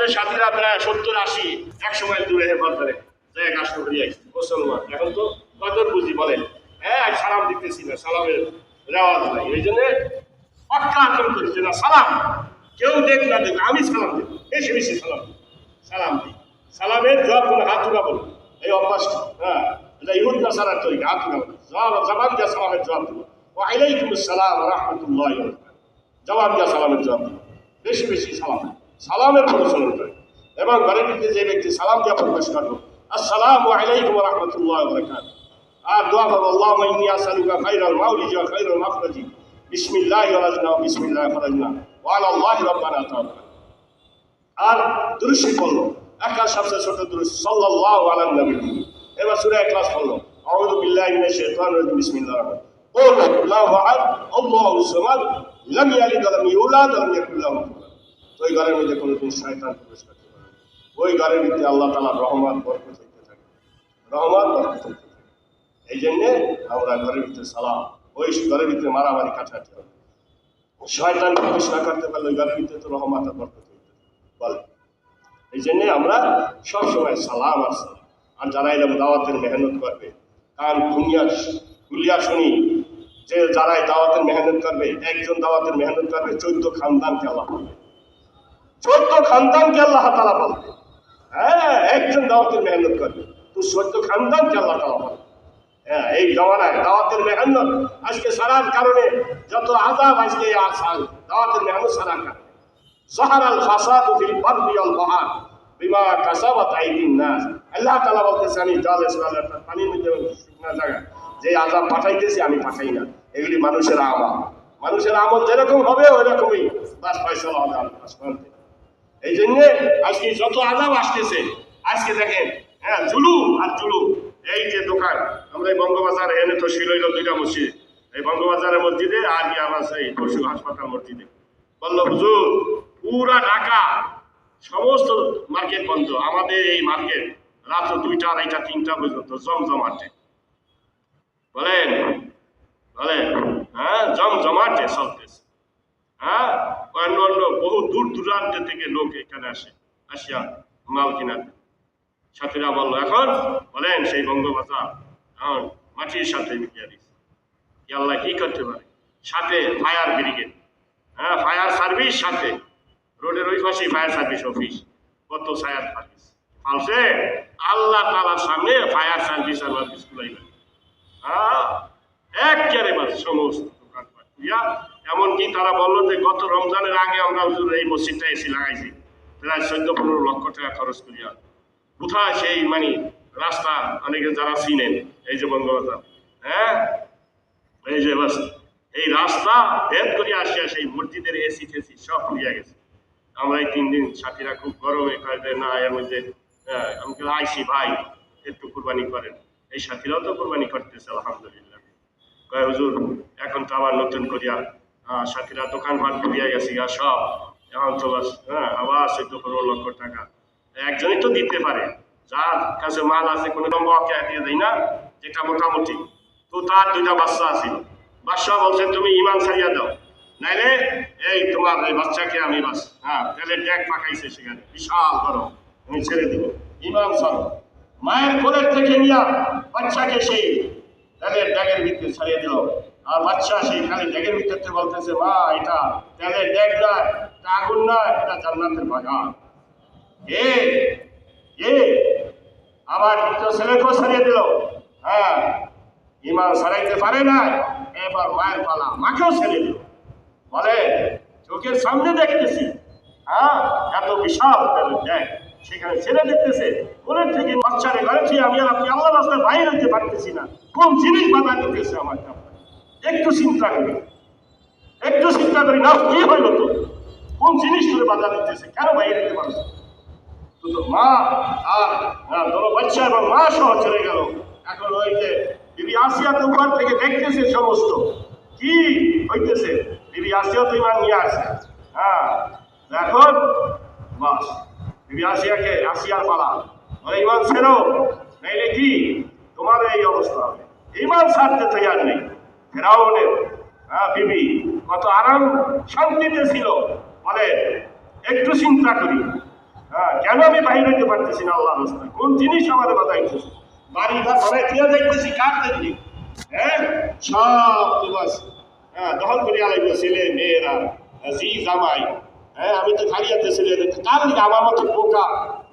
আমাদের সাথীরা প্রায় সত্তর, আশি একশো মাইল দূরে হেফাজ করে। এক আসতে করি মুসলমান, এখন তো কদর বুঝি বলেন। হ্যাঁ সালাম দিতেছি না, সালামের রেওয়াজ নাই। এই জন্য পাক্কা করেছে না, সালাম। কেউ দেখ না দেখ, আমি সালাম দেব। বেশি বেশি সালাম দিই সালাম দিই। সালামের জবাব কোনো হাত উঠাবো না। এই অভ্যাস হ্যাঁ এটা ইহুদ না সালার তৈরি হাত উঠাবো না। জবাব জবাব দিয়ে সালামের জবাব দেবো। ওয়াইলাইকুম আসসালাম রহমতুল্লাহ জবাব দিয়া সালামের জবাব দেবো। বেশি বেশি সালাম সালামের প্রচলন করে এবং ঘরের ভিতরে যে ব্যক্তি সালাম দিয়া প্রবেশ করবো আসসালামু আলাইকুম রহমতুল্লাহ বরকাত আর দোয়া করবো আল্লাহ ইন্নি আসালুকা খাইরাল মাউলিজি ওয়া খাইরাল মাখরাজি বিসমিল্লাহ ওয়ালাজনা ওয়া বিসমিল্লাহ ফরাজনা ওয়া আলাল্লাহি রাব্বানা তাওয়াক্কাল আর দুরুশি পড়লো একটা সবচেয়ে ছোট দুরুশ সাল্লাল্লাহু আলা নবী এবার সূরা ইখলাস পড়লো আউযু বিল্লাহি মিনাশ শাইতানির রাজিম বিসমিল্লাহির রহমানির রহিম قل الله احد الله الصمد لم يلد ولم يولد ولم يكن له كفوا তো ওই ঘরের মধ্যে কোনোদিন শয়তান প্রবেশ করতে পারে ওই ঘরের ভিতরে আল্লাহ তালা রহমান বরকত হইতে থাকে। রহমত, বরকত হইতে থাকে। এই জন্যে আমরা ঘরের ভিতরে সালাম, ওই ঘরের ভিতরে মারামারি কাটাতে হবে। শয়তান প্রবেশ না করতে পারলে ওই ঘরের ভিতরে তো রহমত আর বরকত হইতে বলে। এই জন্যে আমরা সবসময় সালাম আর সালাম। আর যারা এরকম দাওয়াতের মেহনত করবে কারণ খুনিয়া খুলিয়া শুনি, যে যারা দাওয়াতের মেহনত করবে, একজন দাওয়াতের মেহনত করবে, চোদ্দ খানদানকে আল্লাহ পাবে চোদ্দ খানদানকে আল্লাহ তালা বলবে হ্যাঁ একজন দাওয়াতের মেহনত করবে তো চোদ্দ খানদানকে আল্লাহ তালা বলবে হ্যাঁ এই জমানায় দাওয়াতের মেহনত। আজকে সারার কারণে যত আজাব আজকে দাওয়াতের মেহনত সারার কারণে। সহারাল ফাসাদ ফিল বারদি অল বাহার, বিমা কাসাবাত আইদিন নাস। আল্লাহ তাআলা বলতেছে, আমি জল এসে পানি মধ্যে শুকনা জায়গা যে আজাব পাঠাইতেছি, আমি পাঠাই না। এগুলি মানুষের আমল। মানুষের আমল যেরকম হবে ওই রকমই বাস পয়সা হবে আল্লাহ এই জন্য আজকে যত আজাব আসতেছে, আজকে দেখেন হ্যাঁ জুলুম আর জুলুম এই যে দোকান, আমরা এই বঙ্গবাজার, এনে তো ছিল হইল দুইটা মসজিদ, এই বঙ্গবাজারের মসজিদে আর কি আমার সেই পশু হাসপাতাল মসজিদে। বলল, হুজুর, পুরা ঢাকা, সমস্ত মার্কেট বন্ধ, আমাদের এই মার্কেট রাত দুইটা, আড়াইটা, তিনটা পর্যন্ত জমজমাটে। বলেন বলেন হ্যাঁ জমজমাটে চলতেছে। দূর দূরান্ত থেকে লোক এখানে আসে, আসিয়া মাল কিনাতে সাথীরা বলল, এখন? বলেন, সেই বঙ্গবাজার, এখন মাটির সাথে মিলিয়ে দিচ্ছে আল্লাহ কি করতে পারে? সাথে ফায়ার ব্রিগেড হ্যাঁ ফায়ার সার্ভিস সাথে। রোডের ওই পাশেই ফায়ার সার্ভিস অফিস, কত ফায়ার সার্ভিস। ফালছে আল্লাহ তালার সামনে ফায়ার সার্ভিস আর সার্ভিস খুলাইবেন হ্যাঁ একেবারে সমস্ত দোকানপাট খুলিয়া এমনকি তারা বলল যে গত রমজানের আগে আমরা এই মসজিদটা এসে লাগাইছি। প্রায় চোদ্দ পনেরো লক্ষ টাকা খরচ করিয়া। কোথায় সেই মানে রাস্তা? অনেকে যারা চিনেন এই যে বঙ্গবাজার হ্যাঁ? এই যে এই রাস্তা ভেদ করে আসিয়া সেই মসজিদের এসি টেসি সব খুলিয়া গেছে। আমরা এই তিন দিন সাথীরা খুব গরমে কয় যে না এর মধ্যে আহ, আমি বললাম, আইসি ভাই একটু কুরবানি করেন। এই সাথীরাও তো কুরবানি করতেছে আলহামদুলিল্লাহ। কয় হুজুর এখন তো আবার নতুন করিয়া আহ, সাথীরা দোকান ভাট করিয়া গেছি গা সব এখন তো হ্যাঁ আবার চোদ্দ পনেরো লক্ষ টাকা। একজনই তো দিতে পারে যার কাছে মাল আছে কোনো নম্বরকে দিয়ে দেয় না যেটা মোটামুটি। তো তার দুইটা বাচ্চা আছে। বাদশাহ বলছে তুমি ইমান ছাড়িয়া দাও। নাইলে এই তোমার এই বাচ্চাকে আমি বাস হ্যাঁ তাহলে ড্যাগ পাকাইছে সেখানে। বিশাল বড় আমি ছেড়ে দেবো। ইমান ছাড়ো। মায়ের কোলের থেকে নিয়া বাচ্চাকে সেই তেলের ড্যাগের ভিতরে ছাড়িয়ে দিল। আর বাচ্চা সেই খালি ড্যাগের ভিতরে বলতেছে মা এটা তেলের ড্যাগ নয়, এটা আগুন নয়, এটা জান্নাতের বাগান। এ এ, আবার দ্বিতীয় ছেলেকেও ছাড়িয়ে দিল। হ্যাঁ ইমান ছাড়াইতে পারে না এবার মায়ের পালা মাকেও ছেড়ে দিল। বলে, চোখের সামনে দেখতেছি হ্যাঁ এত বিশাল তেলের দেখ সেখানে ছেড়ে দেখতেছে কোলের থেকে বাচ্চারে থেকে আমি আপনি আল্লাহ রাস্তায় বাইরে হইতে পারতেছি না। কোন জিনিস বাধা দিতেছে আমার একটু চিন্তা করি। একটু চিন্তা করি, না, কি হইল তো? কোন জিনিস তোরে বাধা দিতেছে? কেন বাইরে যেতে পারছ? মা, আর ধরো বাচ্চা এবং মা সহ চলে গেল। এখন ওই যে আসিয়াতে উপর থেকে দেখতেছে সমস্ত। কি হইতেছে? আসিয়া তো ইমান নিয়ে আসে। হ্যাঁ এখন, বাস, বিবি আসিয়াকে আসিয়ার পালা। বলে ইমান ছেড়ো, নাইলে কি? তোমার এই অবস্থা। হবে ইমান ছাড়তে তৈয়ার নেই। ফেরাউনের হ্যাঁ বিবি, কত আরাম, শান্তিতে ছিল। বলে, একটু চিন্তা করি। হ্যাঁ কেন আমি বাইরে হইতে পারতেছি না আল্লাহ রাস্তায়? কোন জিনিস আমার বাধাইতেছে বাড়ি ঘর ঘরে ফিরে দেখতেছি, কার দেখলি হ্যাঁ সব তো হ্যাঁ দখল করে আলাইব ছেলে, মেয়েরা, জি, জামাই। হ্যাঁ আমি তো খালিয়াতে ছেলে, কার আমার মতো বোকা?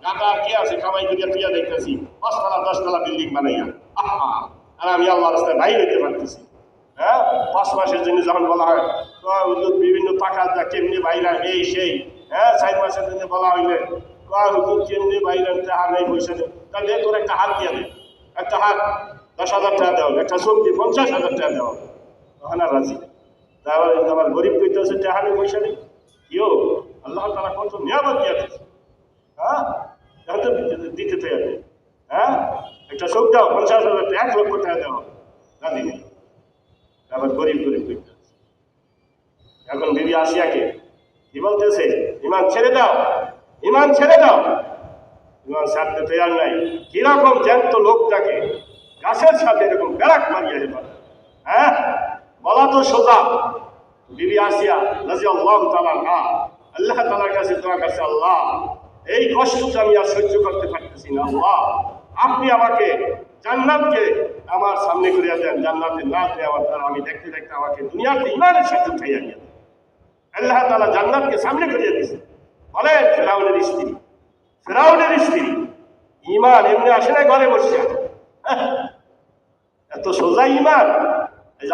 গাটা কে আছে? কামাই করিয়া তুইয়া দেখতেছি। পাঁচতলা, দশতলা বিল্ডিং বানাইয়া। আহা! আর আমি আল্লাহ রাস্তায় বাইরে হইতে পারতেছি। হ্যাঁ? পাঁচ মাসের জন্য যখন বলা হয়, তো বিভিন্ন টাকা কেমনি বাইরা এই সেই। হ্যাঁ? চার মাসের জন্য বলা হইলে হুজুর কেমনি বাইরা টাকা নেই, পয়সা নেই। তাহলে তোর একটা হাত দিয়ে দে। একটা হাত দশ হাজার টাকা দেওয়া একটা সবজি পঞ্চাশ হাজার টাকা দেওয়া তখন আর রাজি। তারপরে আমার গরিব কইতে হচ্ছে টাকা নেই, পয়সা নেই। ইয়ো আল্লাহ তালা কত নিয়ামত দিয়ে হ্যাঁ? এখন দিতে- তৈরি হ্যাঁ? একটা সব দাও, পঞ্চাশ হাজার, এক লক্ষ টাকা দেওয়া রাজি নেই আবার গরিব গরিব এখন বিবি আসিয়াকে কি বলতেছে? ইমান ছেড়ে দাও। ইমান ছেড়ে দাও। ইমান ছাড়তে তৈরি নাই। কীরকম জ্যান্ত লোকটাকে গাছের সাথে এরকম ব্যারাক মারিয়ে যেতে হ্যাঁ? বলা তো সোজা। বিবি আসিয়া রাজি আল্লাহ তালা না আল্লাহ তালার কাছে দোয়া কাছে আল্লাহ এই কষ্টটা আমি আর সহ্য করতে পারতেছি না। আল্লাহ আপনি আমাকে জান্নাতকে আমার সামনে করিয়া দেন জান্নাতে না দেওয়ার দ্বারা আমি দেখতে দেখতে আমাকে দুনিয়াতে ইমানের সাথে উঠাইয়া গেল আল্লাহ তালা জান্নাতকে সামনে করিয়া দিয়েছে। বলেন ফেরাউনের স্ত্রী ফেরাউনের স্ত্রী ইমান এমনি আসে না ঘরে বসে হ্যাঁ, এত সোজা ইমান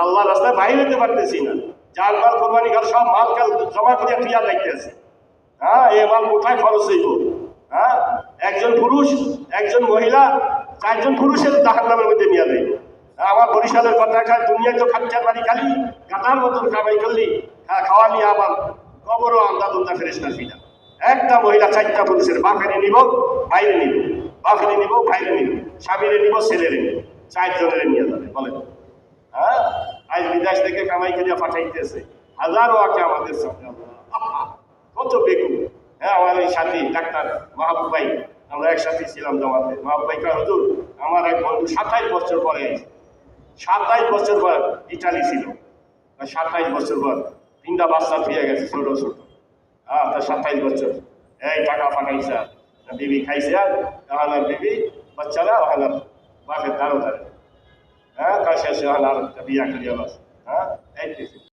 আল্লাহ রাস্তায় বাইরে যেতে পারতেছি না। যার মাল কোরবানি ঘর সব মাল কাল জমা করিয়া তুইয়া দেখতেছে হ্যাঁ এ মাল কোথায় খরচ হইব? হ্যাঁ একজন পুরুষ, একজন মহিলা, চারজন পুরুষের জাহান নামের মধ্যে নিয়ে দেয় আমার বরিশালের কথা খায় দুনিয়ায় তো খাচ্চার বাড়ি খালি গাতার মতন কামাই করলি, খা- খাওয়ালি আবার কবরও আন্দা দুন্দা ফেরেস না। ফিরা একটা মহিলা চারটা পুরুষের বাপেরে নিব বাইরে নিব, বাপেরে নিব বাইরে নিব, স্বামীরে নিব, ছেলেরে নিব, চারজনের নিয়ে যাবে, বলেন। হ্যাঁ আজ বিদেশ থেকে কামাই করিয়া পাঠাইতেছে, হাজারো আঁকে আমাদের সামনে। কত বেকু হ্যাঁ আমার এই সাথী ডাক্তার মাহবুব ভাই আমরা একসাথে ছিলাম জমাতে। মাহবুব ভাই কয়, হুজুর আমার এক বন্ধু সাতাইশ বছর পরে সাতাইশ বছর পর ইটালি ছিল। সাতাইশ বছর পর তিনটা বাচ্চা ফিরে গেছে ছোট ছোট। হ্যাঁ তার সাতাইশ বছর। এই টাকা আর বিবি খাইছে আর আর বিবি বাচ্চারা ওখান বাপের দাঁড়ো দাঁড়ে হ্যাঁ কাছে ওখানে আর বিয়া করিয়া হ্যাঁ এই